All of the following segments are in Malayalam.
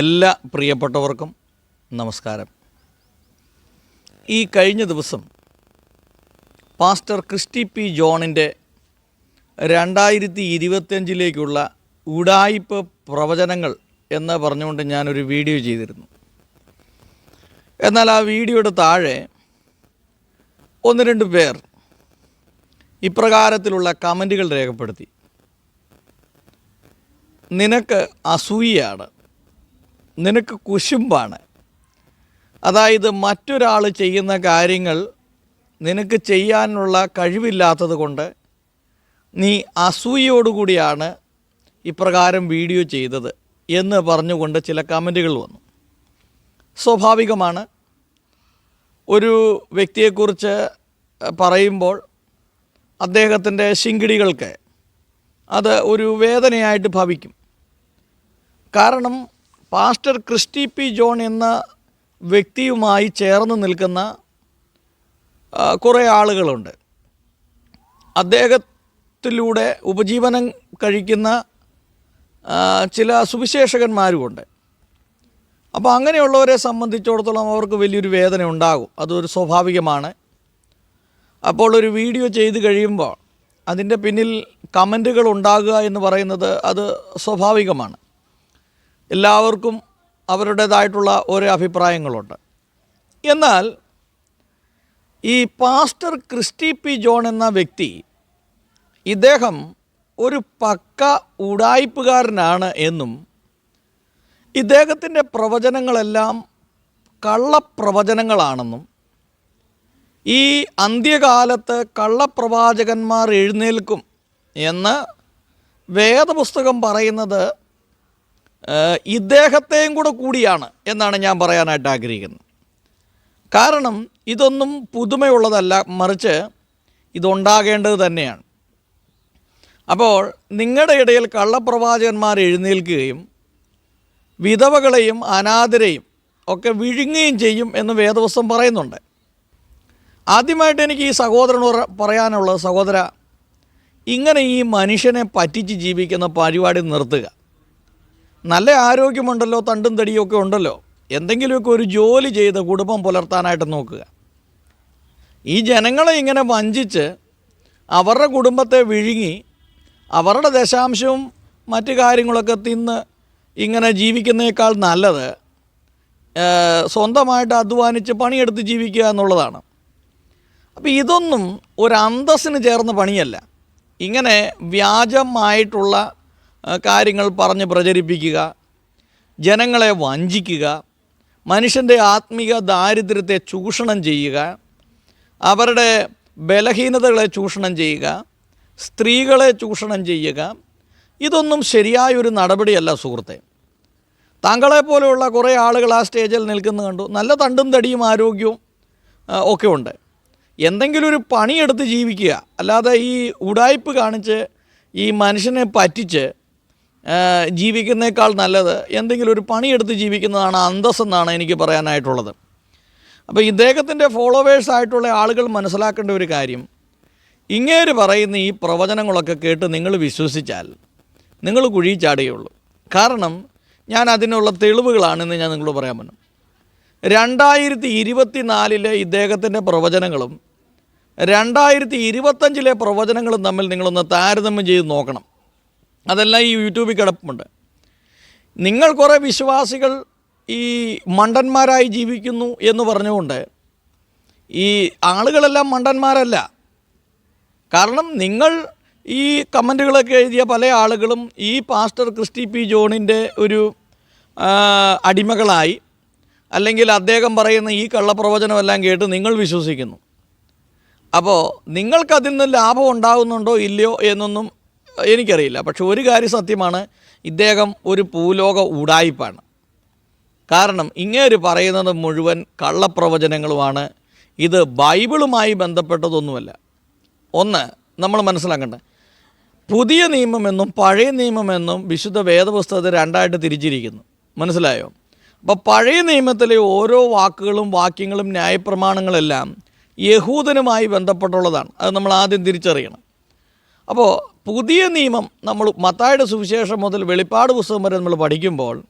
എല്ലാ പ്രിയപ്പെട്ടവർക്കും നമസ്കാരം. ഈ കഴിഞ്ഞ ദിവസം പാസ്റ്റർ ക്രിസ്റ്റി പി ജോണിന്റെ രണ്ടായിരത്തി ഇരുപത്തിയഞ്ചിലേക്കുള്ള ഉടായിപ്പ് പ്രവചനങ്ങൾ എന്ന് പറഞ്ഞുകൊണ്ട് ഞാനൊരു വീഡിയോ ചെയ്തിരുന്നു. എന്നാൽ ആ വീഡിയോയുടെ താഴെ ഒന്ന് രണ്ട് പേർ ഇപ്രകാരത്തിലുള്ള കമന്റുകൾ രേഖപ്പെടുത്തി. നിനക്ക് അസൂയയാണ്. നിനക്ക് കുശുമ്പാണ്. അതായത് മറ്റൊരാൾ ചെയ്യുന്ന കാര്യങ്ങൾ നിനക്ക് ചെയ്യാനുള്ള കഴിവില്ലാത്തത് കൊണ്ട് നീ അസൂയയോടുകൂടിയാണ് ഇപ്രകാരം വീഡിയോ ചെയ്തത് എന്ന് പറഞ്ഞുകൊണ്ട് ചില കമന്റുകൾ വന്നു. സ്വാഭാവികമാണ്. ഒരു വ്യക്തിയെക്കുറിച്ച് പറയുമ്പോൾ അദ്ദേഹത്തിന്റെ ശിങ്കിടികൾക്ക് അത് ഒരു വേദനയായിട്ട് ഭവിക്കും. കാരണം പാസ്റ്റർ ക്രിസ്റ്റി പി ജോൺ എന്ന വ്യക്തിയുമായി ചേർന്ന് നിൽക്കുന്ന കുറേ ആളുകളുണ്ട്. അദ്ദേഹത്തിലൂടെ ഉപജീവനം കഴിക്കുന്ന ചില സുവിശേഷകന്മാരുമുണ്ട്. അപ്പോൾ അങ്ങനെയുള്ളവരെ സംബന്ധിച്ചിടത്തോളം അവർക്ക് വലിയൊരു വേദന ഉണ്ടാകും. അതൊരു സ്വാഭാവികമാണ്. അപ്പോൾ ഒരു വീഡിയോ ചെയ്ത് കഴിയുമ്പോൾ അതിന്റെ പിന്നിൽ കമന്റുകൾ ഉണ്ടാകുക എന്ന് പറയുന്നത് അത് സ്വാഭാവികമാണ്. എല്ലാവർക്കും അവരുടേതായിട്ടുള്ള ഓരോ അഭിപ്രായങ്ങളുണ്ട്. എന്നാൽ ഈ പാസ്റ്റർ ക്രിസ്റ്റി പി ജോൺ എന്ന വ്യക്തി ഇദ്ദേഹം ഒരു പക്ക ഉടായ്പുകാരനാണ് എന്നും ഇദ്ദേഹത്തിന്റെ പ്രവചനങ്ങളെല്ലാം കള്ളപ്രവചനങ്ങളാണെന്നും ഈ അന്ത്യകാലത്ത് കള്ളപ്രവാചകന്മാർ എഴുന്നേൽക്കും എന്ന് വേദപുസ്തകം പറയുന്നത് ഇദ്ദേഹത്തെയും കൂടെ കൂടിയാണ് എന്നാണ് ഞാൻ പറയാനായിട്ട് ആഗ്രഹിക്കുന്നത്. കാരണം ഇതൊന്നും പുതുമയുള്ളതല്ല മറിച്ച് ഇതുണ്ടാകേണ്ടത് തന്നെയാണ്. അപ്പോൾ നിങ്ങളുടെ ഇടയിൽ കള്ളപ്രവാചകന്മാർ എഴുന്നേൽക്കുകയും വിധവകളെയും അനാഥരെയും ഒക്കെ വിഴുങ്ങുകയും ചെയ്യും എന്ന് വേദവസ്വം പറയുന്നുണ്ട്. ആദ്യമായിട്ട് എനിക്ക് ഈ സഹോദരനോട് പറയാനുള്ളത് സഹോദര ഇങ്ങനെ ഈ മനുഷ്യനെ പറ്റിച്ച് ജീവിക്കുന്ന പരിപാടി നിർത്തുക. നല്ല ആരോഗ്യമുണ്ടല്ലോ തണ്ടും തടിയും ഒക്കെ ഉണ്ടല്ലോ. എന്തെങ്കിലുമൊക്കെ ഒരു ജോലി ചെയ്ത് കുടുംബം പുലർത്താനായിട്ട് നോക്കുക. ഈ ജനങ്ങളെ ഇങ്ങനെ വഞ്ചിച്ച് അവരുടെ കുടുംബത്തെ വിഴുങ്ങി അവരുടെ ദശാംശവും മറ്റു കാര്യങ്ങളൊക്കെ തിന്ന് ഇങ്ങനെ ജീവിക്കുന്നേക്കാൾ നല്ലത് സ്വന്തമായിട്ട് അധ്വാനിച്ച് പണിയെടുത്ത് ജീവിക്കുക എന്നുള്ളതാണ്. അപ്പോൾ ഇതൊന്നും ഒരു അന്തസ്സിന് ചേർന്ന പണിയല്ല. ഇങ്ങനെ വ്യാജമായിട്ടുള്ള കാര്യങ്ങൾ പറഞ്ഞ് പ്രചരിപ്പിക്കുക ജനങ്ങളെ വഞ്ചിക്കുക മനുഷ്യന്റെ ആത്മീക ദാരിദ്ര്യത്തെ ചൂഷണം ചെയ്യുക അവരുടെ ബലഹീനതകളെ ചൂഷണം ചെയ്യുക സ്ത്രീകളെ ചൂഷണം ചെയ്യുക ഇതൊന്നും ശരിയായൊരു നടപടിയല്ല സുഹൃത്തെ. താങ്കളെപ്പോലെയുള്ള കുറേ ആളുകൾ ആ സ്റ്റേജിൽ നിൽക്കുന്ന കണ്ടു. നല്ല തണ്ടും തടിയും ആരോഗ്യവും ഒക്കെ ഉണ്ട്. എന്തെങ്കിലും ഒരു പണിയെടുത്ത് ജീവിക്കുക. അല്ലാതെ ഈ ഉടായ്പ് കാണിച്ച് ഈ മനുഷ്യനെ പറ്റിച്ച് ജീവിക്കുന്നേക്കാൾ നല്ലത് എന്തെങ്കിലും ഒരു പണിയെടുത്ത് ജീവിക്കുന്നതാണ് അന്തസ്സെന്നാണ് എനിക്ക് പറയാനായിട്ടുള്ളത്. അപ്പോൾ ഇദ്ദേഹത്തിന്റെ ഫോളോവേഴ്സ് ആയിട്ടുള്ള ആളുകൾ മനസ്സിലാക്കേണ്ട ഒരു കാര്യം. ഇങ്ങേര് പറയുന്ന ഈ പ്രവചനങ്ങളൊക്കെ കേട്ട് നിങ്ങൾ വിശ്വസിച്ചാൽ നിങ്ങൾ കുഴി ചാടുകയുള്ളൂ. കാരണം ഞാൻ അതിനുള്ള തെളിവുകളാണെന്ന് ഞാൻ നിങ്ങളോട് പറയാൻ പറ്റും രണ്ടായിരത്തി ഇരുപത്തി നാലിലെ ഇദ്ദേഹത്തിന്റെ പ്രവചനങ്ങളും രണ്ടായിരത്തി ഇരുപത്തഞ്ചിലെ പ്രവചനങ്ങളും തമ്മിൽ നിങ്ങളൊന്ന് താരതമ്യം ചെയ്ത് നോക്കണം. അതെല്ലാം ഈ യൂട്യൂബിൽ കിടപ്പുണ്ട്. നിങ്ങൾ കുറേ വിശ്വാസികൾ ഈ മണ്ടന്മാരായി ജീവിക്കുന്നു എന്ന് പറഞ്ഞുകൊണ്ട് ഈ ആളുകളെല്ലാം മണ്ടന്മാരല്ല. കാരണം നിങ്ങൾ ഈ കമന്റുകളൊക്കെ എഴുതിയ പല ആളുകളും ഈ പാസ്റ്റർ ക്രിസ്റ്റി പി ജോണിന്റെ ഒരു അടിമകളായി അല്ലെങ്കിൽ അദ്ദേഹം പറയുന്ന ഈ കള്ളപ്രവചനമെല്ലാം കേട്ട് നിങ്ങൾ വിശ്വസിക്കുന്നു. അപ്പോൾ നിങ്ങൾക്കതിൽ നിന്ന് ലാഭം ഉണ്ടാകുന്നുണ്ടോ ഇല്ലയോ എന്നൊന്നും എനിക്കറിയില്ല. പക്ഷെ ഒരു കാര്യം സത്യമാണ് ഇദ്ദേഹം ഒരു ഭൂലോക ഉടായിപ്പാണ് കാരണം ഇങ്ങേര് പറയുന്നത് മുഴുവൻ കള്ളപ്രവചനങ്ങളുമാണ്. ഇത് ബൈബിളുമായി ബന്ധപ്പെട്ടതൊന്നുമല്ല. ഒന്ന് നമ്മൾ മനസ്സിലാക്കണ്ടേ പുതിയ നിയമമെന്നും പഴയ നിയമമെന്നും വിശുദ്ധ വേദപുസ്തകത്തെ രണ്ടായിട്ട് തിരിച്ചിരിക്കുന്നു. മനസ്സിലായോ? അപ്പോൾ പഴയ നിയമത്തിലെ ഓരോ വാക്കുകളും വാക്യങ്ങളും ന്യായപ്രമാണങ്ങളെല്ലാം യഹൂദനുമായി ബന്ധപ്പെട്ടുള്ളതാണ്. അത് നമ്മൾ ആദ്യം തിരിച്ചറിയണം. അപ്പോൾ പുതിയ നിയമം നമ്മൾ മത്തായുടെ സുവിശേഷം മുതൽ വെളിപ്പാട് പുസ്തകം വരെ നമ്മൾ പഠിക്കുമ്പോൾ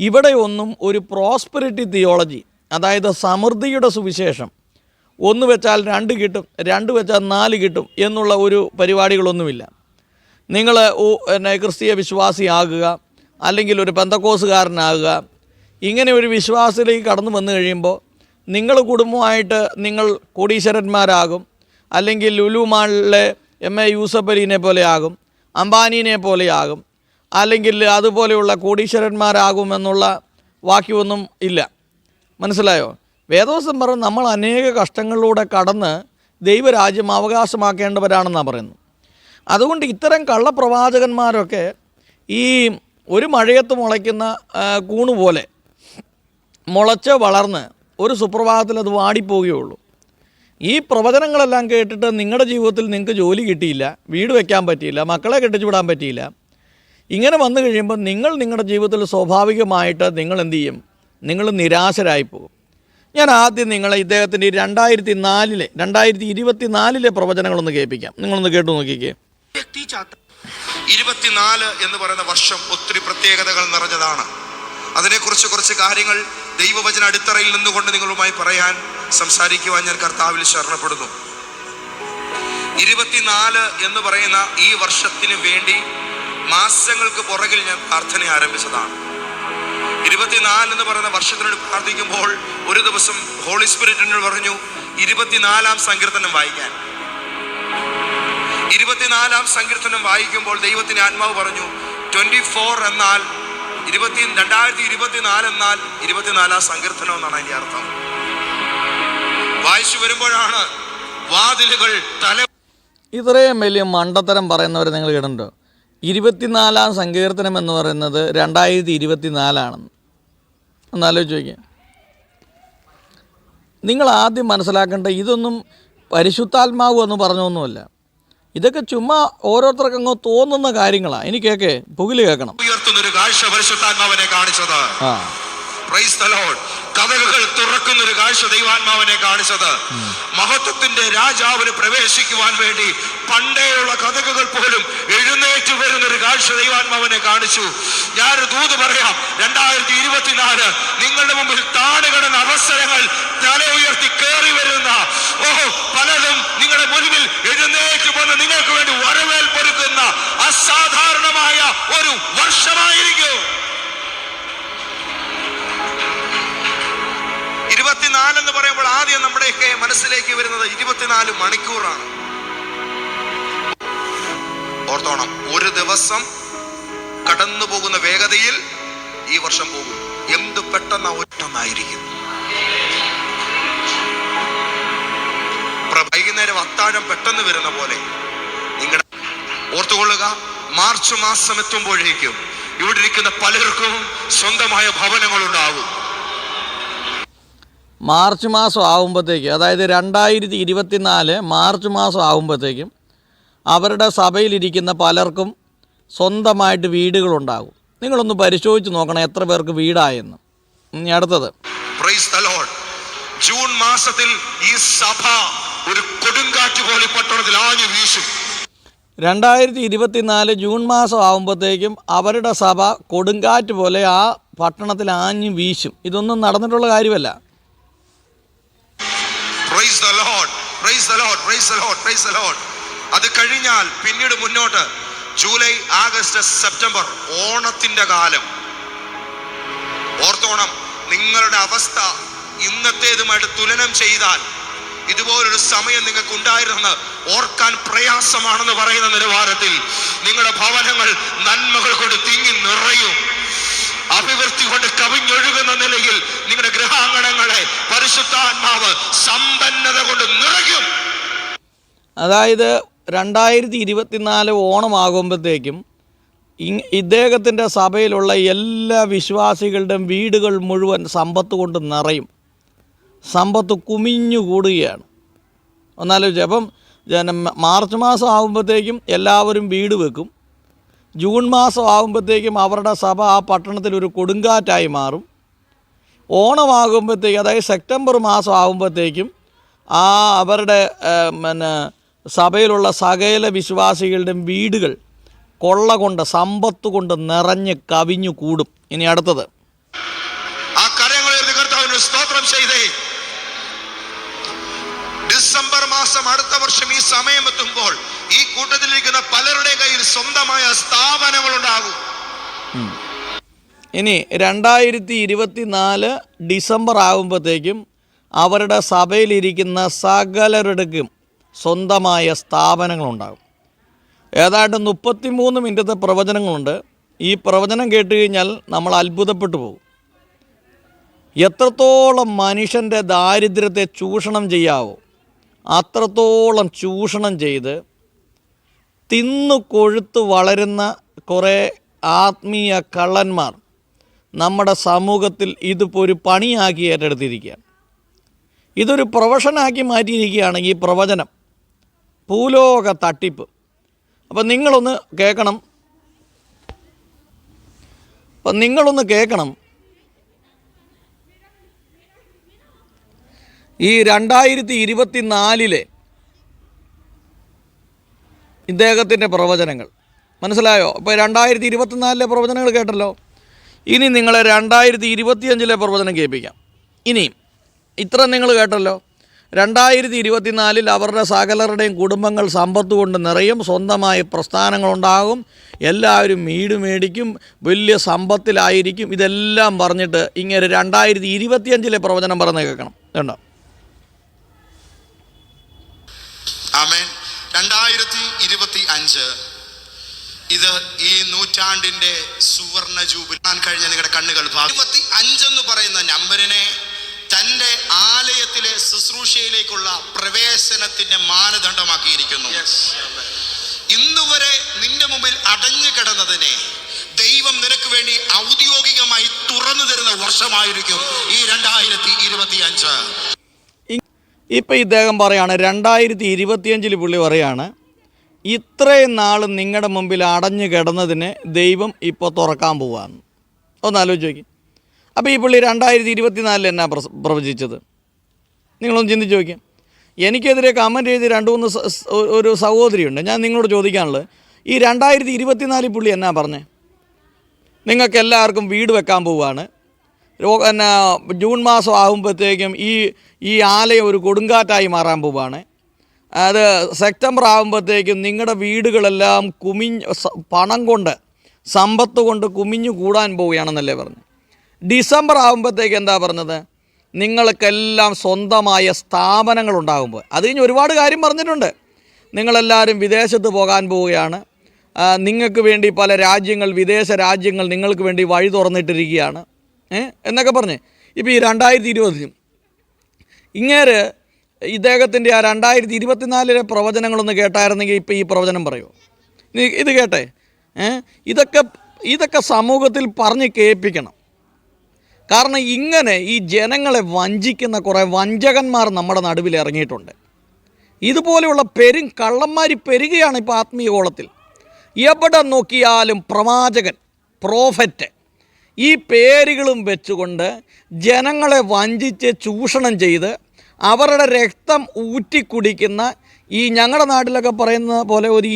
ഇവിടെ ഒന്നും ഒരു പ്രോസ്പെരിറ്റി തിയോളജി അതായത് സമൃദ്ധിയുടെ സുവിശേഷം ഒന്ന് വെച്ചാൽ രണ്ട് കിട്ടും രണ്ട് വെച്ചാൽ നാല് കിട്ടും എന്നുള്ള ഒരു പരിപാടികളൊന്നുമില്ല. നിങ്ങൾ എന്നെ ക്രിസ്തീയ വിശ്വാസിയാകുക അല്ലെങ്കിൽ ഒരു പെന്തക്കോസുകാരനാകുക ഇങ്ങനെ ഒരു വിശ്വാസത്തിലേക്ക് കടന്നു വന്നു കഴിയുമ്പോൾ നിങ്ങൾ കുടുംബമായിട്ട് നിങ്ങൾ കോടീശ്വരന്മാരാകും അല്ലെങ്കിൽ ലുലു മാളിലെ എം എ യൂസഫലിനെ പോലെയാകും അംബാനീനെ പോലെയാകും അല്ലെങ്കിൽ അതുപോലെയുള്ള കോടീശ്വരന്മാരാകുമെന്നുള്ള വാക്യമൊന്നും ഇല്ല. മനസ്സിലായോ? വേദോസം പറഞ്ഞ് നമ്മൾ അനേക കഷ്ടങ്ങളിലൂടെ കടന്ന് ദൈവരാജ്യം അവകാശമാക്കേണ്ടവരാണെന്നാണ് പറയുന്നു അതുകൊണ്ട് ഇത്തരം കള്ളപ്രവാചകന്മാരൊക്കെ ഈ ഒരു മഴയത്ത് മുളയ്ക്കുന്ന കൂണ് പോലെ മുളച്ച് വളർന്ന് ഒരു സുപ്രഭാതത്തിൽ അത് വാടിപ്പോവുകയുള്ളൂ. ഈ പ്രവചനങ്ങളെല്ലാം കേട്ടിട്ട് നിങ്ങളുടെ ജീവിതത്തിൽ നിങ്ങൾക്ക് ജോലി കിട്ടിയില്ല വീട് വയ്ക്കാൻ പറ്റിയില്ല മക്കളെ കെട്ടിച്ചു വിടാൻ പറ്റിയില്ല. ഇങ്ങനെ വന്നു കഴിയുമ്പോൾ നിങ്ങൾ നിങ്ങളുടെ ജീവിതത്തിൽ സ്വാഭാവികമായിട്ട് നിങ്ങൾ എന്തു ചെയ്യും? നിങ്ങൾ നിരാശരായി പോകും ഞാൻ ആദ്യം നിങ്ങളെ ഇദ്ദേഹത്തിന്റെ രണ്ടായിരത്തി നാലിലെ രണ്ടായിരത്തി ഇരുപത്തി നാലിലെ പ്രവചനങ്ങളൊന്ന് കേൾപ്പിക്കാം. നിങ്ങളൊന്ന് കേട്ടു നോക്കിക്കേ. ഇരുപത്തിനാല് എന്ന് പറയുന്ന വർഷം ഒത്തിരി പ്രത്യേകതകൾ നിറഞ്ഞതാണ്. അതിനെക്കുറിച്ച് കുറച്ച് കാര്യങ്ങൾ ദൈവവചന അടിത്തറയിൽ നിന്നുകൊണ്ട് നിങ്ങളുമായി പറയാൻ സംസാരിക്കുവാൻ ഞാൻ കർത്താവിൽ ശരണപ്പെടുന്നു. ഇരുപത്തിനാല് എന്ന് പറയുന്ന ഈ വർഷത്തിന് വേണ്ടി മാസങ്ങൾക്ക് പുറകിൽ ഞാൻ പ്രാർത്ഥന ആരംഭിച്ചതാണ്. ഇരുപത്തിനാല് എന്ന് പറയുന്ന വർഷത്തിനോട് പ്രാർത്ഥിക്കുമ്പോൾ ഒരു ദിവസം ഹോളി സ്പിരിറ്റ് എന്നോട് പറഞ്ഞു ഇരുപത്തിനാലാം സങ്കീർത്തനം വായിക്കാൻ. ഇരുപത്തിനാലാം സങ്കീർത്തനം വായിക്കുമ്പോൾ ദൈവത്തിന്റെ ആത്മാവ് പറഞ്ഞു ട്വന്റി ഫോർ എന്നാൽ ഇരുപത്തി രണ്ടായിരത്തി ഇരുപത്തിനാല് എന്നാൽ ഇരുപത്തിനാലാം സങ്കീർത്തനം എന്നാണ് അതിന്റെ അർത്ഥം. വായിച്ചു വരുമ്പോഴാണ് വാതിലുകൾ തല ഇത്രയും വലിയ മണ്ടത്തരം പറയുന്നവർ നിങ്ങൾ കേട്ടിട്ടുണ്ടോ? ഇരുപത്തിനാലാം സങ്കീർത്തനം എന്ന് പറയുന്നത് രണ്ടായിരത്തി ഇരുപത്തി നാലാണെന്ന് ഒന്ന് ആലോചിച്ച് നോക്കിയേ. നിങ്ങൾ ആദ്യം മനസ്സിലാക്കേണ്ട ഇതൊന്നും പരിശുദ്ധാത്മാവ് എന്ന് പറഞ്ഞൊന്നുമല്ല. ഇതൊക്കെ ചുമ്മാ ഓരോരുത്തർക്കങ്ങ് തോന്നുന്ന കാര്യങ്ങളാണ് ഇനി കേൾക്കേ പുകിൽ കേൾക്കണം. ഉയർത്തുന്ന ഒരു കാഴ്ച പരിശുദ്ധാത്മാവിനെ കാണിച്ചത്. ആ. കഥകൾ തുറക്കുന്ന ഒരു കാഴ്ച ദൈവാത്മാവിനെ കാണിച്ചത്. മഹത്വത്തിന്റെ രാജാവിന് പ്രവേശിക്കുവാൻ വേണ്ടി പണ്ടേയുള്ള കഥകൾ പോലും എഴുന്നേറ്റ് വരുന്ന ഒരു കാഴ്ച ദൈവാത്മാവിനെ കാണിച്ചു. ഞാനൊരു ദൂത് പറയാം. രണ്ടായിരത്തി ഇരുപത്തിനാല് നിങ്ങളുടെ മുമ്പിൽ താണുകിടന്ന അവസരങ്ങൾ തല ഉയർത്തി കയറി വരുന്ന. ഓഹോ പലതും നിങ്ങളുടെ മുൻപിൽ എഴുന്നേറ്റ് വന്ന് നിങ്ങൾക്ക് വേണ്ടി വരവേൽപ്പൊരുക്കുന്ന അസാധാരണമായ ഒരു വർഷമായിരിക്കും. ആദ്യം നമ്മുടെയൊക്കെ മനസ്സിലേക്ക് വരുന്നത് ഇരുപത്തിനാല് മണിക്കൂറാണ്. ഓർത്തോണം ഒരു ദിവസം കടന്നു പോകുന്ന വേഗതയിൽ ഈ വർഷം പോകും. എന്ത് പെട്ടെന്ന് ഒറ്റന്നായിരിക്കും. വൈകുന്നേരം അത്താഴം പെട്ടെന്ന് വരുന്ന പോലെ നിങ്ങളുടെ ഓർത്തുകൊള്ളുക മാർച്ച് മാസം എത്തുമ്പോഴേക്കും ഇവിടെ ഇരിക്കുന്ന പലർക്കും സ്വന്തമായ ഭവനങ്ങൾ ഉണ്ടാകും. മാർച്ച് മാസം ആകുമ്പോഴത്തേക്ക് അതായത് രണ്ടായിരത്തി ഇരുപത്തിനാല് മാർച്ച് മാസം ആകുമ്പോഴത്തേക്കും അവരുടെ സഭയിലിരിക്കുന്ന പലർക്കും സ്വന്തമായിട്ട് വീടുകളുണ്ടാകും. നിങ്ങളൊന്ന് പരിശോധിച്ച് നോക്കണം എത്ര പേർക്ക് വീടായെന്ന്. ഇനി അടുത്തത്. ജൂൺ മാസത്തിൽ ഈ സഭ ഒരു കൊടുങ്കാറ്റ് പോലെ പട്ടണത്തിൽ ആഞ്ഞു വീശും. രണ്ടായിരത്തി ഇരുപത്തിനാല് ജൂൺ മാസം ആകുമ്പോഴത്തേക്കും അവരുടെ സഭ കൊടുങ്കാറ്റ് പോലെ ആ പട്ടണത്തിൽ ആഞ്ഞു വീശും. ഇതൊന്നും നടന്നിട്ടുള്ള കാര്യമല്ല. Praise the lord praise the lord praise the lord praise the lord അത് കഴിഞ്ഞാൽ പിന്നീട് മുന്നോട്ട് ജൂലൈ ആഗസ്റ്റ് സെപ്റ്റംബർ ഓണത്തിന്റെ കാലം. ഓർത്തോണം നിങ്ങളുടെ അവസ്ഥ ഇന്നത്തേതുമായിട്ട് തുലനം ചെയ്താൽ ഇതുപോലൊരു സമയം നിങ്ങൾക്ക് ഉണ്ടായിരുന്നെന്ന് ഓർക്കാൻ പ്രയാസമാണെന്ന് പറയുന്ന നിലവാരത്തിൽ നിങ്ങളുടെ ഭവനങ്ങൾ നന്മകൾ കൊണ്ട് തിങ്ങി നിറയും. അഭിവൃദ്ധി കൊണ്ട് കവിഞ്ഞൊഴുകുന്ന നിലയിൽ ഗൃഹാങ്കണങ്ങളെ പരിശുദ്ധാത്മാവ് സമ്പന്നത കൊണ്ട് നിറയ്ക്കും. അതായത് രണ്ടായിരത്തി ഇരുപത്തിനാല് ഓണമാകുമ്പോഴത്തേക്കും ഇദ്ദേഹത്തിന്റെ സഭയിലുള്ള എല്ലാ വിശ്വാസികളുടെയും വീടുകൾ മുഴുവൻ സമ്പത്ത് കൊണ്ട് നിറയും. സമ്പത്ത് കുമിഞ്ഞു കൂടുകയാണ്. ഒന്നാലോചിച്ച് അപ്പം ജന മാർച്ച് മാസം ആകുമ്പോഴത്തേക്കും എല്ലാവരും വീട് വെക്കും. ജൂൺ മാസം ആകുമ്പോഴത്തേക്കും അവരുടെ സഭ ആ പട്ടണത്തിൽ ഒരു കൊടുങ്കാറ്റായി മാറും. ഓണമാകുമ്പോഴത്തേക്ക് അതായത് സെപ്റ്റംബർ മാസം ആകുമ്പോഴത്തേക്കും ആ അവരുടെ പിന്നെ സഭയിലുള്ള സകല വിശ്വാസികളുടെയും വീടുകൾ കൊള്ള കൊണ്ട് സമ്പത്ത് കൊണ്ട് നിറഞ്ഞ് കവിഞ്ഞു കൂടും. ഇനി അടുത്തത്. സ്തോത്രം ചെയ്തേ. ഡിസംബർ മാസം അടുത്ത വർഷം ഈ സമയം എത്തുമ്പോൾ ഈ കൂട്ടത്തിലിരിക്കുന്ന പലരുടെയും കയ്യിൽ സ്വന്തമായ സ്ഥാപനങ്ങൾ ഉണ്ടാകും. ഇനി രണ്ടായിരത്തി ഇരുപത്തി നാല് ഡിസംബർ ആകുമ്പോഴത്തേക്കും അവരുടെ സഭയിലിരിക്കുന്ന സകലരുടെക്കും സ്വന്തമായ സ്ഥാപനങ്ങളുണ്ടാകും. ഏതാണ്ട് മുപ്പത്തിമൂന്ന് മിനിറ്റത്തെ പ്രവചനങ്ങളുണ്ട്. ഈ പ്രവചനം കേട്ട് കഴിഞ്ഞാൽ നമ്മൾ അത്ഭുതപ്പെട്ടു പോകും. എത്രത്തോളം മനുഷ്യന്റെ ദാരിദ്ര്യത്തെ ചൂഷണം ചെയ്യാവോ അത്രത്തോളം ചൂഷണം ചെയ്ത് തിന്നു കൊഴുത്ത് വളരുന്ന കുറേ ആത്മീയ കള്ളന്മാർ നമ്മുടെ സമൂഹത്തിൽ ഇതിപ്പോൾ ഒരു പണിയാക്കി ഏറ്റെടുത്തിരിക്കുകയാണ് ഇതൊരു പ്രൊഫഷനാക്കി മാറ്റിയിരിക്കുകയാണ് ഈ പ്രവചനം. ഭൂലോക തട്ടിപ്പ്. അപ്പം നിങ്ങളൊന്ന് കേൾക്കണം. അപ്പം നിങ്ങളൊന്ന് കേൾക്കണം. ഈ രണ്ടായിരത്തി ഇരുപത്തി നാലിലെ ഇദ്ദേഹത്തിന്റെ പ്രവചനങ്ങൾ. മനസ്സിലായോ? ഇപ്പോൾ രണ്ടായിരത്തി ഇരുപത്തിനാലിലെ പ്രവചനങ്ങൾ കേട്ടല്ലോ? ഇനി നിങ്ങളെ രണ്ടായിരത്തി ഇരുപത്തിയഞ്ചിലെ പ്രവചനം കേൾപ്പിക്കാം. ഇനിയും ഇത്ര നിങ്ങൾ കേട്ടല്ലോ. രണ്ടായിരത്തി ഇരുപത്തിനാലിൽ അവരുടെ സകലരുടെയും കുടുംബങ്ങൾ സമ്പത്ത് കൊണ്ട് നിറയും സ്വന്തമായ പ്രസ്ഥാനങ്ങളുണ്ടാകും എല്ലാവരും വീട് മേടിക്കും വലിയ സമ്പത്തിലായിരിക്കും. ഇതെല്ലാം പറഞ്ഞിട്ട് ഇങ്ങനെ രണ്ടായിരത്തി ഇരുപത്തിയഞ്ചിലെ പ്രവചനം പറഞ്ഞ് കേൾക്കണം. വേണ്ട രണ്ടായിരത്തി ഇരുപത്തി അഞ്ച് ഇത് ഈ നൂറ്റാണ്ടിന്റെ സുവർണ ജൂബിലി. ഞാൻ കഴിഞ്ഞ നിങ്ങളുടെ കണ്ണുകൾ ഇരുപത്തി അഞ്ചെന്ന് പറയുന്ന നമ്പറിനെ തന്റെ ആലയത്തിലെ ശുശ്രൂഷയിലേക്കുള്ള പ്രവേശനത്തിന്റെ മാനദണ്ഡമാക്കിയിരിക്കുന്നു. ഇന്നുവരെ നിന്റെ മുമ്പിൽ അടഞ്ഞു കിടന്നതിനെ ദൈവം നിനക്ക് വേണ്ടി ഔദ്യോഗികമായി തുറന്നു തരുന്ന വർഷമായിരിക്കും ഈ രണ്ടായിരത്തി ഇരുപത്തി അഞ്ച് ഇപ്പം ഇദ്ദേഹം പറയാണ് രണ്ടായിരത്തി ഇരുപത്തിയഞ്ചിൽ പുള്ളി പറയാണ് ഇത്രയും നാൾ നിങ്ങളുടെ മുമ്പിൽ അടഞ്ഞു കിടന്നതിന് ദൈവം ഇപ്പോൾ തുറക്കാൻ പോവാന്ന് ഒന്ന് ആലോചിച്ച് നോക്കി. അപ്പോൾ ഈ പുള്ളി രണ്ടായിരത്തി ഇരുപത്തിനാലിൽ എന്നാ പ്രവചിച്ചത്? നിങ്ങളൊന്ന് ചിന്തിച്ച് നോക്കിയാൽ എനിക്കെതിരെ കമന്റ് ചെയ്ത് രണ്ട് മൂന്ന് ഒരു സഹോദരിയുണ്ട്. ഞാൻ നിങ്ങളോട് ചോദിക്കാനുള്ളത് ഈ രണ്ടായിരത്തി ഇരുപത്തിനാലിൽ പുള്ളി എന്നാ പറഞ്ഞേ? നിങ്ങൾക്ക് എല്ലാവർക്കും വീട് വെക്കാൻ പോവുകയാണ് എന്നാ ജൂൺ മാസം ആകുമ്പോഴത്തേക്കും ഈ ഈ ആലയം ഒരു കൊടുങ്കാറ്റായി മാറാൻ പോവുകയാണ് അത് സെപ്റ്റംബർ ആകുമ്പോഴത്തേക്കും നിങ്ങളുടെ വീടുകളെല്ലാം കുമിഞ്ഞ് പണം കൊണ്ട് സമ്പത്ത് കൊണ്ട് കുമിഞ്ഞു കൂടാൻ പോവുകയാണെന്നല്ലേ പറഞ്ഞു. ഡിസംബർ ആകുമ്പോഴത്തേക്ക് എന്താ പറഞ്ഞത്? നിങ്ങൾക്കെല്ലാം സ്വന്തമായ സ്ഥാപനങ്ങൾ ഉണ്ടാകുമ്പോൾ അത് കഴിഞ്ഞ് ഒരുപാട് കാര്യം പറഞ്ഞിട്ടുണ്ട്. നിങ്ങളെല്ലാവരും വിദേശത്ത് പോകാൻ പോവുകയാണ്. നിങ്ങൾക്ക് വേണ്ടി പല രാജ്യങ്ങൾ വിദേശ രാജ്യങ്ങൾ നിങ്ങൾക്ക് വേണ്ടി വഴി തുറന്നിട്ടിരിക്കുകയാണ്. എന്നൊക്കെ പറഞ്ഞ്. ഇപ്പോൾ ഈ രണ്ടായിരത്തി ഇരുപതിലും ഇങ്ങേര് ഇദ്ദേഹത്തിന്റെ ആ രണ്ടായിരത്തി ഇരുപത്തിനാലിലെ പ്രവചനങ്ങളൊന്ന് കേട്ടായിരുന്നെങ്കിൽ ഇപ്പോൾ ഈ പ്രവചനം പറയുമോ ഇത് കേട്ടെ? ഇതൊക്കെ ഇതൊക്കെ സമൂഹത്തിൽ പറഞ്ഞ് കേൾപ്പിക്കണം. കാരണം ഇങ്ങനെ ഈ ജനങ്ങളെ വഞ്ചിക്കുന്ന കുറേ വഞ്ചകന്മാർ നമ്മുടെ നടുവിൽ ഇറങ്ങിയിട്ടുണ്ട്. ഇതുപോലെയുള്ള പെരും കള്ളന്മാരി പെരുകയാണ് ഇപ്പോൾ ആത്മീയ കോളത്തിൽ. എവിടെ നോക്കിയാലും പ്രവാചകൻ പ്രോഫറ്റ് ഈ പേരുകളും വെച്ചുകൊണ്ട് ജനങ്ങളെ വഞ്ചിച്ച് ചൂഷണം ചെയ്ത് അവരുടെ രക്തം ഊറ്റിക്കുടിക്കുന്ന ഈ ഞങ്ങളുടെ നാട്ടിലൊക്കെ പറയുന്ന പോലെ ഒരു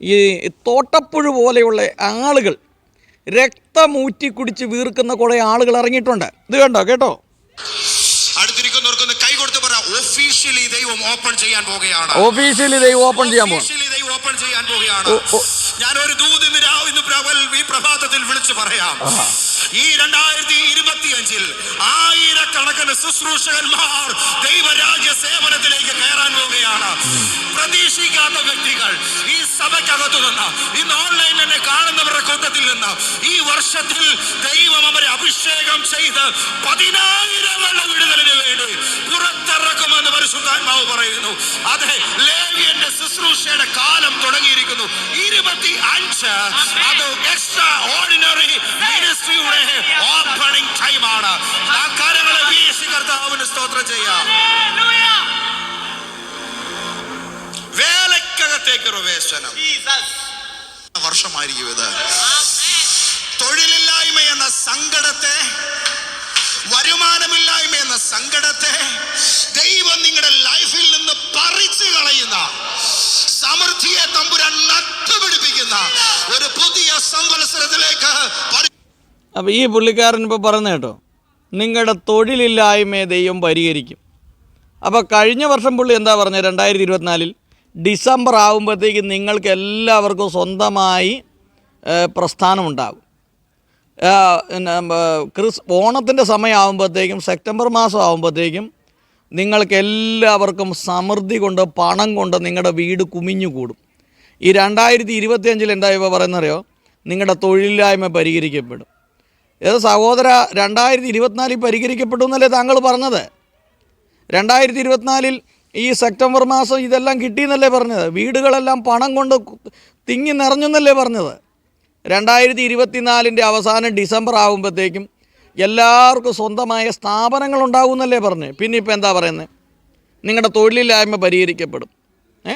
ഈ തോട്ടപ്പുഴു പോലെയുള്ള ആളുകൾ രക്തം ഊറ്റിക്കുടിച്ച് വീർക്കുന്ന കുറേ ആളുകൾ ഇറങ്ങിയിട്ടുണ്ട്. ഇത് കണ്ടോ? കേട്ടോ? അടുത്തിരിക്കുന്നവർക്കൊന്ന് കൈ കൊടുത്ത് പറ. ഒഫീഷ്യലി ദൈവം ഓപ്പൺ ചെയ്യാൻ പോകുകയാണ് ഓഫീഷ്യലി ദൈവം ഓപ്പൺ ചെയ്യാൻ പോകും ഓപ്പൺ ചെയ്യാൻ പോകുകയാണ് ഓ, ഓ. ഞാൻ ഒരു ദൂത് ഇന്ന് രാവ് ഇന്ന് പ്രവൽ ഈ പ്രഭാതത്തിൽ വിളിച്ചു പറയാം. ഈ രണ്ടായിരത്തി ഇരുപത്തി അഞ്ചിൽ ആയിരക്കണക്കിന് ശുശ്രൂഷകന്മാർ ദൈവരാജ്യ സേവനത്തിലേക്ക് കയറാൻ പോവുകയാണ്. പ്രതീക്ഷിക്കാത്ത വ്യക്തികൾ ഈ സഭയ്ക്കകത്തു നിന്ന് ഇന്ന് ഓൺലൈൻ എന്നെ കാണുന്നവരുടെ കൂട്ടത്തിൽ നിന്ന് ഈ വർഷത്തിൽ ദൈവം അവരെ അഭിഷേകം ചെയ്ത് പതിനായിരങ്ങളുടെ വിടുതലിന് വേണ്ടി പുറത്തിറക്കുമെന്ന് പരിശുദ്ധാത്മാവ് പറയുന്നു അതെ ലേവിയന്റെ ശുശ്രൂഷയുടെ കാലം തുടങ്ങിയിരിക്കുന്നു. ഇരുപത്തി അഞ്ച് അത് എക്സ്ട്രാ ഓർഡിനറി മിനിസ്ട്രിയുടെ ഓപ്പണിംഗ് ടൈമാണ് ആ കാര്യങ്ങളെ വീശി കർത്താവിന് സ്തോത്രം ചെയ്യാം. വേലക്കകത്തേക്ക് പ്രവേശനം. വർഷമായിരിക്കും ഇത്. തൊഴിലില്ലായ്മ എന്ന സങ്കടത്തെ വരുമാനമില്ലായ്മ എന്ന സങ്കടത്തെ ദൈവം നിങ്ങളുടെ ലൈഫിൽ നിന്ന് പറിച്ചു കളയുന്ന സമൃദ്ധിയെ തമ്പുരാൻ നട്ടുപിടിപ്പിക്കുന്ന ഒരു പുതിയ സംവത്സരത്തിലേക്ക് അപ്പൊ അപ്പോൾ ഈ പുള്ളിക്കാരൻ ഇപ്പോൾ പറഞ്ഞു കേട്ടോ നിങ്ങളുടെ തൊഴിലില്ലായ്മയെ ദൈവം പരിഹരിക്കും. അപ്പോൾ കഴിഞ്ഞ വർഷം പുള്ളി എന്താ പറഞ്ഞത് രണ്ടായിരത്തി ഇരുപത്തിനാലിൽ ഡിസംബർ ആകുമ്പോഴത്തേക്ക് നിങ്ങൾക്ക് എല്ലാവർക്കും സ്വന്തമായി പ്രസ്ഥാനം പ്രസ്ഥാനമുണ്ടാകും. ക്രിസ് ഓണത്തിന്റെ സമയമാകുമ്പോഴത്തേക്കും സെപ്റ്റംബർ മാസം ആകുമ്പോഴത്തേക്കും നിങ്ങൾക്ക് എല്ലാവർക്കും സമൃദ്ധി കൊണ്ട് പണം കൊണ്ട് നിങ്ങളുടെ വീട് കുമിഞ്ഞുകൂടും. ഈ രണ്ടായിരത്തി ഇരുപത്തിയഞ്ചിൽ എന്താ ഇവ പറയുന്നറിയോ? നിങ്ങളുടെ തൊഴിലില്ലായ്മ പരിഹരിക്കപ്പെടും. ഏത് സഹോദര രണ്ടായിരത്തി ഇരുപത്തിനാലിൽ പരിഹരിക്കപ്പെട്ടു എന്നല്ലേ താങ്കൾ പറഞ്ഞത്? രണ്ടായിരത്തി ഇരുപത്തിനാലിൽ ഈ സെപ്റ്റംബർ മാസം ഇതെല്ലാം കിട്ടിയെന്നല്ലേ പറഞ്ഞത്? വീടുകളെല്ലാം പണം കൊണ്ട് തിങ്ങി നിറഞ്ഞെന്നല്ലേ പറഞ്ഞത്? രണ്ടായിരത്തി ഇരുപത്തിനാലിന്റെ അവസാനം ഡിസംബർ ആകുമ്പോഴത്തേക്കും എല്ലാവർക്കും സ്വന്തമായ സ്ഥാപനങ്ങൾ ഉണ്ടാകുമെന്നല്ലേ പറഞ്ഞ്. പിന്നെ ഇപ്പം എന്താ പറയുന്നത്? നിങ്ങളുടെ തൊഴിലില്ലായ്മ പരിഹരിക്കപ്പെടും. ഏ?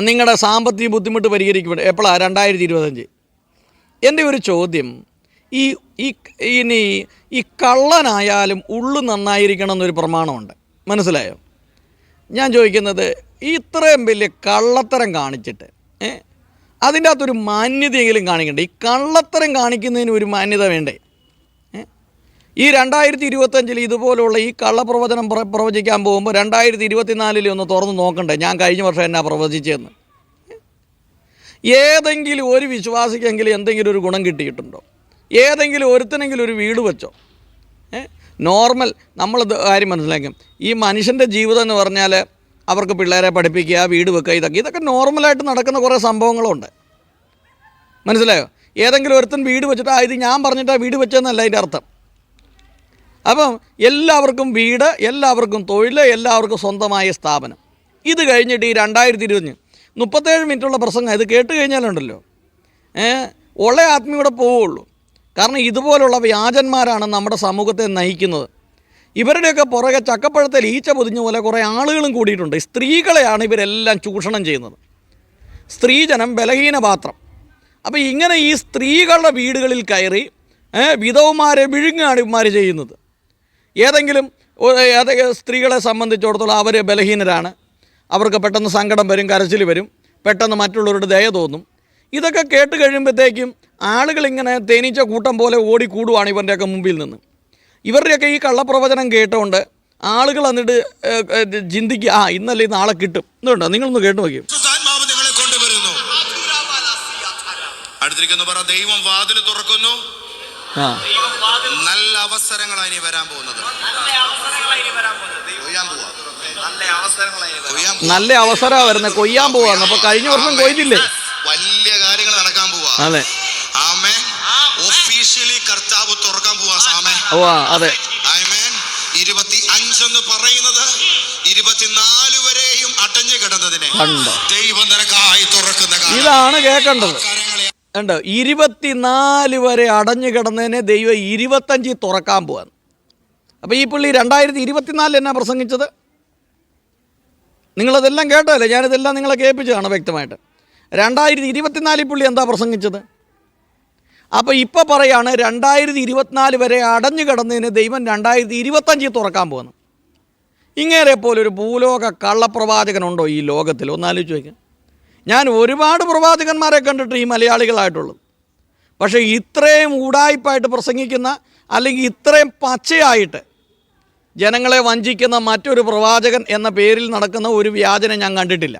നിങ്ങളുടെ സാമ്പത്തിക ബുദ്ധിമുട്ട് പരിഹരിക്കപ്പെടും. എപ്പോഴാണ് രണ്ടായിരത്തി ഇരുപത്തഞ്ച് എന്റെ ഒരു ചോദ്യം ഈ ഈ ഇനി ഈ കള്ളനായാലും ഉള്ളു നന്നായിരിക്കണം എന്നൊരു പ്രമാണമുണ്ട്. മനസ്സിലായോ? ഞാൻ ചോദിക്കുന്നത് ഇത്രയും വലിയ കള്ളത്തരം കാണിച്ചിട്ട് ഏ? അതിന്റെ അകത്തൊരു മാന്യതയെങ്കിലും കാണിക്കണ്ടേ? ഈ കള്ളത്തരം കാണിക്കുന്നതിന് ഒരു മാന്യത വേണ്ടേ? ഈ രണ്ടായിരത്തി ഇരുപത്തഞ്ചിൽ ഇതുപോലുള്ള ഈ കള്ളപ്രവചനം പ്ര- പ്രവചിക്കാൻ പോകുമ്പോൾ രണ്ടായിരത്തി ഇരുപത്തിനാലിൽ ഒന്ന് തുറന്ന് നോക്കണ്ടേ? ഞാൻ കഴിഞ്ഞ വർഷം എന്നാ പ്രവചിച്ചതെന്ന് ഏതെങ്കിലും ഒരു വിശ്വാസിക്കെങ്കിലും എന്തെങ്കിലും ഒരു ഗുണം കിട്ടിയിട്ടുണ്ടോ? ഏതെങ്കിലും ഒരുത്തിനെങ്കിലും ഒരു വീട് വെച്ചോ? നോർമൽ നമ്മൾ കാര്യം മനസ്സിലാക്കും. ഈ മനുഷ്യന്റെ ജീവിതം എന്ന് പറഞ്ഞാൽ അവർക്ക് പിള്ളേരെ പഠിപ്പിക്കുക വീട് വെക്കുക ഇതൊക്കെ ഇതൊക്കെ നോർമലായിട്ട് നടക്കുന്ന കുറേ സംഭവങ്ങളുണ്ട്. മനസ്സിലായോ? ഏതെങ്കിലും ഒരുത്തൻ വീട് വെച്ചിട്ട് ഇത് ഞാൻ പറഞ്ഞിട്ടാണ് വീട് വെച്ചതെന്നല്ല അതിന്റെ അർത്ഥം. അപ്പം എല്ലാവർക്കും വീട് എല്ലാവർക്കും തൊഴിൽ എല്ലാവർക്കും സ്വന്തമായ സ്ഥാപനം. ഇത് കഴിഞ്ഞിട്ട് ഈ രണ്ടായിരത്തി ഇരുപത്തഞ്ച് മുപ്പത്തേഴ് മിനിറ്റുള്ള പ്രസംഗം ഇത് കേട്ട് കഴിഞ്ഞാലുണ്ടല്ലോ. ഏഹ് ഉള്ള ആത്മീയൂടെ പോവുള്ളൂ. കാരണം ഇതുപോലുള്ള വ്യാജന്മാരാണ് നമ്മുടെ സമൂഹത്തെ നയിക്കുന്നത്. ഇവരുടെയൊക്കെ പുറകെ ചക്കപ്പഴത്തിൽ ഈച്ച പൊതിഞ്ഞ പോലെ കുറേ ആളുകളും കൂടിയിട്ടുണ്ട്. സ്ത്രീകളെയാണ് ഇവരെല്ലാം ചൂഷണം ചെയ്യുന്നത്. സ്ത്രീജനം ബലഹീന പാത്രം. അപ്പോൾ ഇങ്ങനെ ഈ സ്ത്രീകളുടെ വീടുകളിൽ കയറി വിധവമാരെ വിഴുങ്ങാണ് ഇവന്മാർ ചെയ്യുന്നത്. ഏതെങ്കിലും ഏതെങ്കിലും സ്ത്രീകളെ സംബന്ധിച്ചിടത്തോളം അവർ ബലഹീനരാണ്. അവർക്ക് പെട്ടെന്ന് സങ്കടം വരും കരച്ചിൽ വരും. പെട്ടെന്ന് മറ്റുള്ളവരുടെ ദയ തോന്നും. ഇതൊക്കെ കേട്ട് കഴിയുമ്പോഴത്തേക്കും ആളുകൾ ഇങ്ങനെ തേനീച്ച കൂട്ടം പോലെ ഓടിക്കൂടുവാണ് ഇവരുടെയൊക്കെ മുമ്പിൽ നിന്ന്. ഇവരുടെയൊക്കെ ഈ കള്ളപ്രവചനം കേട്ടുകൊണ്ട് ആളുകൾ എന്നിട്ട് ചിന്തിക്കുക ആ ഇന്നല്ലേ നാളെ കിട്ടും. എന്നുണ്ടോ നിങ്ങളൊന്ന് കേട്ട് നോക്കിയോ. അടുത്തിരിക്കുന്നു പറ ദൈവം വാതിൽ തുറക്കുന്നു. നല്ല അവസരങ്ങളാണ് ഇനി വരാൻ പോകുന്നത്. നല്ല അവസരമാണ് വരുന്നത് കൊയ്യാൻ പോവാന്ന് അപ്പൊ കഴിഞ്ഞ വർഷം കൊയ്തില്ലേ? വലിയ കാര്യങ്ങൾ നടക്കാൻ പോവാ. അതെ. ആമേ. ഒഫീഷ്യലി കർത്താവ് തുറക്കാൻ പോവാ സാമേ ഓ അതെ. ആമേൻ ഇരുപത്തി അഞ്ചെന്ന് പറയുന്നത് ഇരുപത്തിനാല് വരെയും അടഞ്ഞു കിടന്നതിനെ ദൈവം നിനക്കായി തുറക്കുന്ന ഇതാണ് കേൾക്കേണ്ടത്. കണ്ടോ ഇരുപത്തിനാല് വരെ അടഞ്ഞു കിടന്നതിനെ ദൈവം ഇരുപത്തഞ്ചിൽ തുറക്കാൻ പോവാണ്. അപ്പോൾ ഈ പുള്ളി രണ്ടായിരത്തി ഇരുപത്തിനാലിൽ എന്നാ പ്രസംഗിച്ചത്? നിങ്ങളതെല്ലാം കേട്ടതല്ലേ? ഞാനിതെല്ലാം നിങ്ങളെ കേൾപ്പിച്ചതാണ് വ്യക്തമായിട്ട്. രണ്ടായിരത്തി ഇരുപത്തിനാലിൽ പുള്ളി എന്താ പ്രസംഗിച്ചത്? അപ്പോൾ ഇപ്പോൾ പറയാണ് രണ്ടായിരത്തി ഇരുപത്തിനാല് വരെ അടഞ്ഞു കിടന്നതിന് ദൈവം രണ്ടായിരത്തി ഇരുപത്തഞ്ചിൽ തുറക്കാൻ പോകുന്നു ഇങ്ങേരെ പോലൊരു ഭൂലോക കള്ളപ്രവാചകനുണ്ടോ ഈ ലോകത്തിൽ ഒന്നാലോചിച്ച് വയ്ക്കാം ഞാൻ ഒരുപാട് പ്രവാചകന്മാരെ കണ്ടിട്ട് ഈ മലയാളികളായിട്ടുള്ളത് പക്ഷേ ഇത്രയും ഊടായ്പായിട്ട് പ്രസംഗിക്കുന്ന അല്ലെങ്കിൽ ഇത്രയും പച്ചയായിട്ട് ജനങ്ങളെ വഞ്ചിക്കുന്ന മറ്റൊരു പ്രവാചകൻ എന്ന പേരിൽ നടക്കുന്ന ഒരു വ്യാജനം ഞാൻ കണ്ടിട്ടില്ല.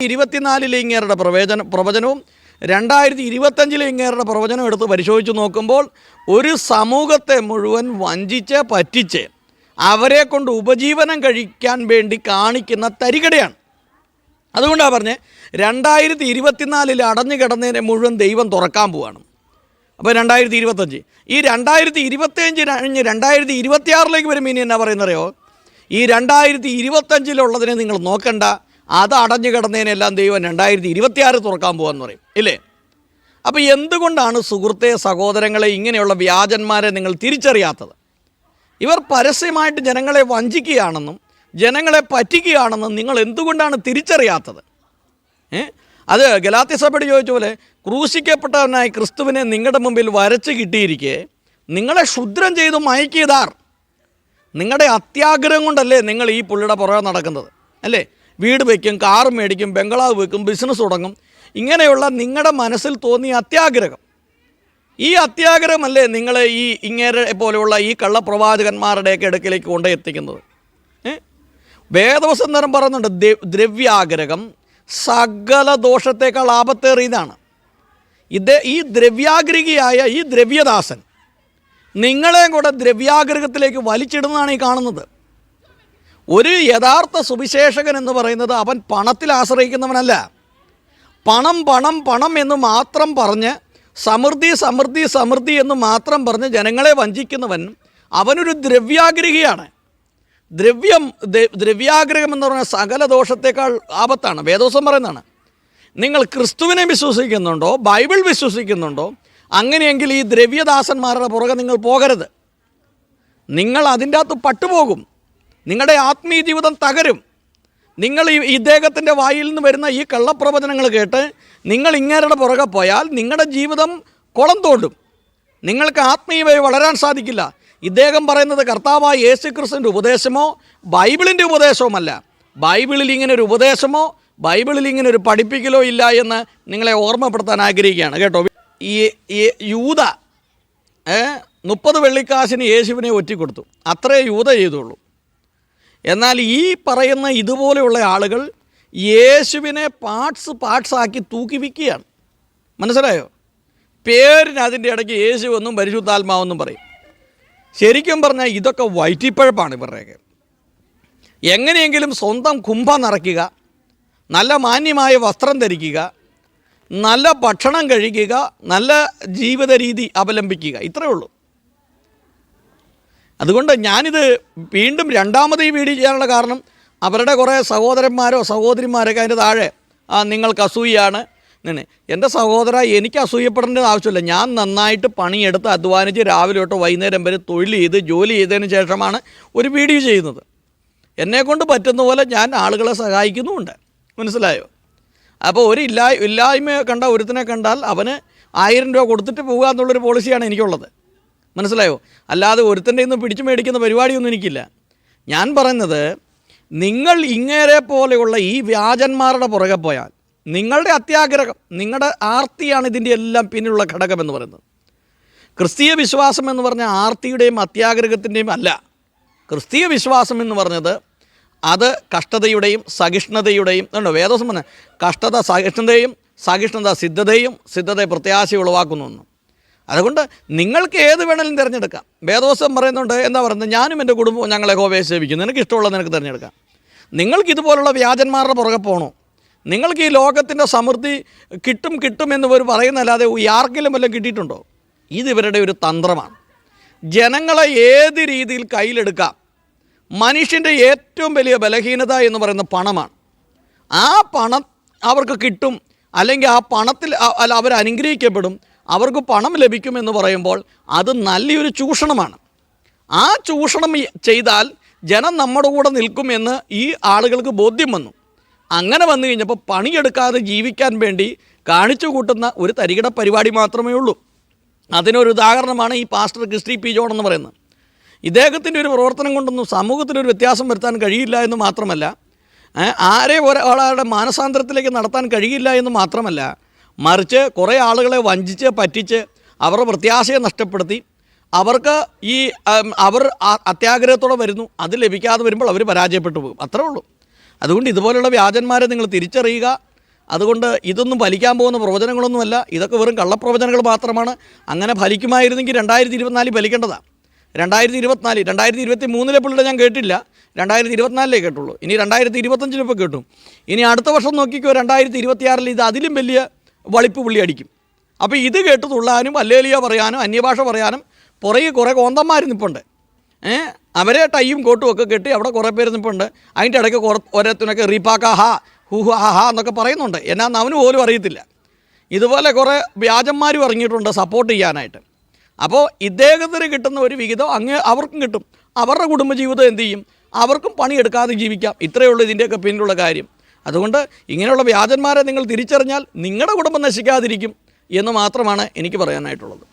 ഇരുപത്തിനാലിലെ ഇങ്ങേരുടെ പ്രവചന പ്രവചനവും രണ്ടായിരത്തി ഇരുപത്തഞ്ചിലെ ഇങ്ങേരുടെ പ്രവചനം എടുത്ത് പരിശോധിച്ച് നോക്കുമ്പോൾ ഒരു സമൂഹത്തെ മുഴുവൻ വഞ്ചിച്ച് പറ്റിച്ച് അവരെ കൊണ്ട് ഉപജീവനം കഴിക്കാൻ വേണ്ടി കാണിക്കുന്ന തരികടയാണ്. അതുകൊണ്ടാണ് പറഞ്ഞത് രണ്ടായിരത്തി ഇരുപത്തിനാലിൽ അടഞ്ഞു കിടന്നതിനെ മുഴുവൻ ദൈവം തുറക്കാൻ പോവാണ്. അപ്പോൾ രണ്ടായിരത്തി ഇരുപത്തഞ്ച് ഈ രണ്ടായിരത്തി ഇരുപത്തിയഞ്ച് കഴിഞ്ഞ് രണ്ടായിരത്തി ഇരുപത്തിയാറിലേക്ക് വരുമ്പോൾ ഇനി എന്നാ പറയുന്നറിയോ? ഈ രണ്ടായിരത്തി ഇരുപത്തഞ്ചിലുള്ളതിനെ നിങ്ങൾ നോക്കണ്ട. അത് അടഞ്ഞു കിടന്നതിനെല്ലാം ദൈവം രണ്ടായിരത്തി ഇരുപത്തിയാറ് തുറക്കാൻ പോകാമെന്ന് പറയും. ഇല്ലേ? അപ്പോൾ എന്തുകൊണ്ടാണ് സുഹൃത്തെ സഹോദരങ്ങളെ ഇങ്ങനെയുള്ള വ്യാജന്മാരെ നിങ്ങൾ തിരിച്ചറിയാത്തത്? ഇവർ പരസ്യമായിട്ട് ജനങ്ങളെ വഞ്ചിക്കുകയാണെന്നും ജനങ്ങളെ പറ്റിക്കുകയാണെന്നും നിങ്ങൾ എന്തുകൊണ്ടാണ് തിരിച്ചറിയാത്തത്? അത് ഗലാത്യ സഭയോട് ചോദിച്ച പോലെ ക്രൂശിക്കപ്പെട്ടവനായി ക്രിസ്തുവിനെ നിങ്ങളുടെ മുമ്പിൽ വരച്ച് കിട്ടിയിരിക്കെ നിങ്ങളെ ക്ഷുദ്രം ചെയ്തു മയക്കിയതാർ. നിങ്ങളുടെ അത്യാഗ്രഹം കൊണ്ടല്ലേ നിങ്ങൾ ഈ പുള്ളിയുടെ പുറകെ നടക്കുന്നത് അല്ലേ? വീട് വയ്ക്കും കാർ മേടിക്കും ബംഗ്ലാവ് വയ്ക്കും ബിസിനസ് തുടങ്ങും. ഇങ്ങനെയുള്ള നിങ്ങളുടെ മനസ്സിൽ തോന്നിയ അത്യാഗ്രഹം. ഈ അത്യാഗ്രഹമല്ലേ നിങ്ങളെ ഈ ഇങ്ങേരെ പോലെയുള്ള ഈ കള്ളപ്രവാചകന്മാരുടെയൊക്കെ ഇടയ്ക്കിലേക്ക് കൊണ്ടേ എത്തിക്കുന്നത്? വേദവസന്തരം പറയുന്നുണ്ട് ദ്രവ്യാഗ്രഹം സകല ദോഷത്തേക്കാൾ ആപത്തേറിയതാണ്. ഇത് ഈ ദ്രവ്യാഗ്രഹിയായ ഈ ദ്രവ്യദാസൻ നിങ്ങളെയും കൂടെ ദ്രവ്യാഗ്രഹത്തിലേക്ക് വലിച്ചിടുന്നതാണ് ഈ കാണുന്നത്. ഒരു യഥാർത്ഥ സുവിശേഷകൻ എന്ന് പറയുന്നത് അവൻ പണത്തിൽ ആശ്രയിക്കുന്നവനല്ല. പണം പണം പണം എന്ന് മാത്രം പറഞ്ഞ് സമൃദ്ധി സമൃദ്ധി സമൃദ്ധി എന്ന് മാത്രം പറഞ്ഞ് ജനങ്ങളെ വഞ്ചിക്കുന്നവൻ അവനൊരു ദ്രവ്യാഗ്രഹിയാണ്. ദ്രവ്യം ദ്രവ്യാഗ്രഹം എന്ന് പറഞ്ഞാൽ സകല ദോഷത്തേക്കാൾ ആപത്താണ്. വേദോസം പറയുന്നതാണ്. നിങ്ങൾ ക്രിസ്തുവിനെ വിശ്വസിക്കുന്നുണ്ടോ ബൈബിൾ വിശ്വസിക്കുന്നുണ്ടോ അങ്ങനെയെങ്കിൽ ഈ ദ്രവ്യദാസന്മാരുടെ പുറകെ നിങ്ങൾ പോകരുത്. നിങ്ങൾ അതിന്റെ അകത്ത് പട്ടുപോകും. നിങ്ങളുടെ ആത്മീയ ജീവിതം തകരും. നിങ്ങൾ ഈ ഇദ്ദേഹത്തിന്റെ വായിൽ നിന്ന് വരുന്ന ഈ കള്ളപ്രവചനങ്ങൾ കേട്ട് നിങ്ങൾ ഇങ്ങേരുടെ പുറകെ പോയാൽ നിങ്ങളുടെ ജീവിതം കുളം തോണ്ടും. നിങ്ങൾക്ക് ആത്മീയമായി വളരാൻ സാധിക്കില്ല. ഇദ്ദേഹം പറയുന്നത് കർത്താവായ യേശു ക്രിസ്തുവിന്റെ ഉപദേശമോ ബൈബിളിന്റെ ഉപദേശവുമല്ല. ബൈബിളിൽ ഇങ്ങനെ ഒരു ഉപദേശമോ ബൈബിളിൽ ഇങ്ങനെ ഒരു പഠിപ്പിക്കലോ ഇല്ല എന്ന് നിങ്ങളെ ഓർമ്മപ്പെടുത്താൻ ആഗ്രഹിക്കുകയാണ്. കേട്ടോ? ഈ യൂത മുപ്പത് വെള്ളിക്കാശിന് യേശുവിനെ ഒറ്റിക്കൊടുത്തു. അത്രേ യൂത ചെയ്തുള്ളൂ. എന്നാൽ ഈ പറയുന്ന ഇതുപോലെയുള്ള ആളുകൾ യേശുവിനെ പാർട്സ് പാർട്സ് ആക്കി തൂക്കി വിൽക്കുകയാണ്. മനസ്സിലായോ? പേരിന് അതിന്റെ ഇടയ്ക്ക് യേശു എന്നും പരിശുദ്ധാത്മാവെന്നും പറയും. ശരിക്കും പറഞ്ഞാൽ ഇതൊക്കെ വയറ്റിപ്പഴപ്പാണ് ഇവരുടെയൊക്കെ എങ്ങനെയെങ്കിലും സ്വന്തം കുംഭ നിറയ്ക്കുക നല്ല മാന്യമായ വസ്ത്രം ധരിക്കുക നല്ല ഭക്ഷണം കഴിക്കുക നല്ല ജീവിത രീതി അവലംബിക്കുക ഇത്രയേ ഉള്ളൂ. അതുകൊണ്ട് ഞാനിത് വീണ്ടും രണ്ടാമത് ഈ വീഡിയോ ചെയ്യാനുള്ള കാരണം അവരുടെ കുറേ സഹോദരന്മാരോ സഹോദരിമാരൊക്കെ അതിന്റെ താഴെ നിങ്ങൾക്ക് അസൂയാണ് നിന്നെ. എന്റെ സഹോദര എനിക്ക് അസൂയപ്പെടേണ്ട ആവശ്യമില്ല. ഞാൻ നന്നായിട്ട് പണിയെടുത്ത് അധ്വാനിച്ച് രാവിലെ തൊട്ട് വൈകുന്നേരം വരെ തൊഴിൽ ചെയ്ത് ജോലി ചെയ്തതിന് ശേഷമാണ് ഒരു വീഡിയോ ചെയ്യുന്നത്. എന്നെക്കൊണ്ട് പറ്റുന്ന പോലെ ഞാൻ ആളുകളെ സഹായിക്കുന്നുമുണ്ട്. മനസ്സിലായോ? അപ്പോൾ ഒരു ഇല്ലാ ഇല്ലായ്മ കണ്ട ഒരുത്തിനെ കണ്ടാൽ അവന് ആയിരം രൂപ കൊടുത്തിട്ട് പോകുക എന്നുള്ളൊരു പോളിസിയാണ് എനിക്കുള്ളത്. മനസ്സിലായോ? അല്ലാതെ ഒരുത്തന്റെ ഇന്ന് പിടിച്ചു മേടിക്കുന്ന പരിപാടിയൊന്നും എനിക്കില്ല. ഞാൻ പറയുന്നത് നിങ്ങൾ ഇങ്ങേരെ പോലെയുള്ള ഈ വ്യാജന്മാരുടെ പുറകെ പോയാൽ നിങ്ങളുടെ അത്യാഗ്രഹം നിങ്ങളുടെ ആർത്തിയാണ് ഇതിന്റെ എല്ലാം പിന്നിലുള്ള ഘടകം എന്ന് പറയുന്നത്. ക്രിസ്തീയ വിശ്വാസം എന്ന് പറഞ്ഞ ആർത്തിയുടെയും അത്യാഗ്രഹത്തിന്റെയും അല്ല. ക്രിസ്തീയ വിശ്വാസം എന്ന് പറഞ്ഞത് അത് കഷ്ടതയുടെയും സഹിഷ്ണുതയുടെയും ഉണ്ടോ വേദോസം പറഞ്ഞ കഷ്ടത സഹിഷ്ണുതയും സഹിഷ്ണുത സിദ്ധതയും സിദ്ധതയെ പ്രത്യാശ ഉളവാക്കുന്നു അതുകൊണ്ട് നിങ്ങൾക്ക് ഏത് വേണമെങ്കിലും തിരഞ്ഞെടുക്കാം. വേദോസം പറയുന്നുണ്ട് എന്താ പറയുന്നത്? ഞാനും എന്റെ കുടുംബവും ഞങ്ങളെ ഹോവയെ സേവിക്കുന്നു. നിനക്ക് ഇഷ്ടമുള്ളത് നിനക്ക് തിരഞ്ഞെടുക്കാം. നിങ്ങൾക്ക് ഇതുപോലുള്ള വ്യാജന്മാരുടെ പുറകെ പോകണോ നിങ്ങൾക്ക് ഈ ലോകത്തിന്റെ സമൃദ്ധി കിട്ടും കിട്ടും എന്ന് ഇവർ പറയുന്നല്ലാതെ ആർക്കെങ്കിലും വല്ലതും കിട്ടിയിട്ടുണ്ടോ? ഇത് ഇവരുടെ ഒരു തന്ത്രമാണ്. ജനങ്ങളെ ഏത് രീതിയിൽ കയ്യിലെടുക്കാം? മനുഷ്യന്റെ ഏറ്റവും വലിയ ബലഹീനത എന്ന് പറയുന്ന പണമാണ്. ആ പണം അവർക്ക് കിട്ടും അല്ലെങ്കിൽ ആ പണത്തിൽ അല്ല അവർ അനുഗ്രഹിക്കപ്പെടും അവർക്ക് പണം ലഭിക്കുമെന്ന് പറയുമ്പോൾ അത് നല്ലൊരു ചൂഷണമാണ്. ആ ചൂഷണം ചെയ്താൽ ജനം നമ്മുടെ കൂടെ നിൽക്കുമെന്ന് ഈ ആളുകൾക്ക് ബോധ്യം വന്നു. അങ്ങനെ വന്നു കഴിഞ്ഞപ്പോൾ പണിയെടുക്കാതെ ജീവിക്കാൻ വേണ്ടി കാണിച്ചു കൂട്ടുന്ന ഒരു തരികിട പരിപാടി മാത്രമേ ഉള്ളൂ. അതിനൊരു ഉദാഹരണമാണ് ഈ പാസ്റ്റർ ക്രിസ്റ്റി പി ജോൺ എന്ന് പറയുന്നത്. ഇദ്ദേഹത്തിന്റെ ഒരു പ്രവർത്തനം കൊണ്ടൊന്നും സമൂഹത്തിനൊരു വ്യത്യാസം വരുത്താൻ കഴിയില്ല എന്ന് മാത്രമല്ല ആരെ ഒരാളുടെ മാനസാന്തരത്തിലേക്ക് നടത്താൻ കഴിയില്ല എന്ന് മാത്രമല്ല മറിച്ച് കുറേ ആളുകളെ വഞ്ചിച്ച് പറ്റിച്ച് അവരുടെ പ്രത്യാശയെ നഷ്ടപ്പെടുത്തി അവർക്ക് ഈ അവർ അത്യാഗ്രഹത്തോടെ വരുന്നു അത് ലഭിക്കാതെ വരുമ്പോൾ അവർ പരാജയപ്പെട്ടു പോകും. അത്രേ ഉള്ളൂ. അതുകൊണ്ട് ഇതുപോലുള്ള വ്യാജന്മാരെ നിങ്ങൾ തിരിച്ചറിയുക. അതുകൊണ്ട് ഇതൊന്നും ഫലിക്കാൻ പോകുന്ന പ്രവചനങ്ങളൊന്നുമല്ല. ഇതൊക്കെ വെറും കള്ളപ്രവചനങ്ങൾ മാത്രമാണ്. അങ്ങനെ ഫലിക്കുമായിരുന്നെങ്കിൽ രണ്ടായിരത്തി ഇരുപത്തിനാലിൽ ഫലിക്കേണ്ടതാണ് രണ്ടായിരത്തി ഇരുപത്തിനാല് രണ്ടായിരത്തി ഇരുപത്തി മൂന്നിലെ പുള്ളിയുടെ ഞാൻ കേട്ടില്ല. രണ്ടായിരത്തി ഇരുപത്തിനാലിലേ കേട്ടുള്ളൂ. ഇനി രണ്ടായിരത്തി ഇരുപത്തഞ്ചിലിപ്പോൾ കേട്ടു. ഇനി അടുത്ത വർഷം നോക്കിക്കോ രണ്ടായിരത്തി ഇരുപത്തിയാറിൽ ഇത് അതിലും വലിയ വളിപ്പ് പുള്ളി അടിക്കും. അപ്പോൾ ഇത് കേട്ട് തുള്ളാനും അല്ലേലിയ പറയാനും അന്യഭാഷ പറയാനും പുറകെ കുറേ കോന്തന്മാർ നിൽപ്പുണ്ട് ഏ അവരെ ടൈയും കോട്ടും ഒക്കെ കെട്ടി അവിടെ കുറേ പേര് നിൽപ്പുണ്ട് അതിന്റെ ഇടയ്ക്ക് കുറ ഓരോരുത്തരൊക്കെ റീപാക്ക ഹാ ഹൂ ഹാ ഹാ എന്നൊക്കെ പറയുന്നുണ്ട്. എന്നാന്ന് അവന് പോലും അറിയത്തില്ല. ഇതുപോലെ കുറേ വ്യാജന്മാരും ഇറങ്ങിയിട്ടുണ്ട് സപ്പോർട്ട് ചെയ്യാനായിട്ട്. അപ്പോൾ ഇദ്ദേഹത്തിന് കിട്ടുന്ന ഒരു വിഹിതം അങ്ങ് അവർക്കും കിട്ടും. അവരുടെ കുടുംബജീവിതം എന്ത് ചെയ്യും? അവർക്കും പണിയെടുക്കാതെ ജീവിക്കാം. ഇത്രയേ ഉള്ളൂ ഇതിന്റെയൊക്കെ പിന്നിലുള്ള കാര്യം. അതുകൊണ്ട് ഇങ്ങനെയുള്ള വ്യാജന്മാരെ നിങ്ങൾ തിരിച്ചറിഞ്ഞാൽ നിങ്ങളുടെ കുടുംബം നശിക്കാതിരിക്കും എന്ന് മാത്രമാണ് എനിക്ക് പറയാനായിട്ടുള്ളത്.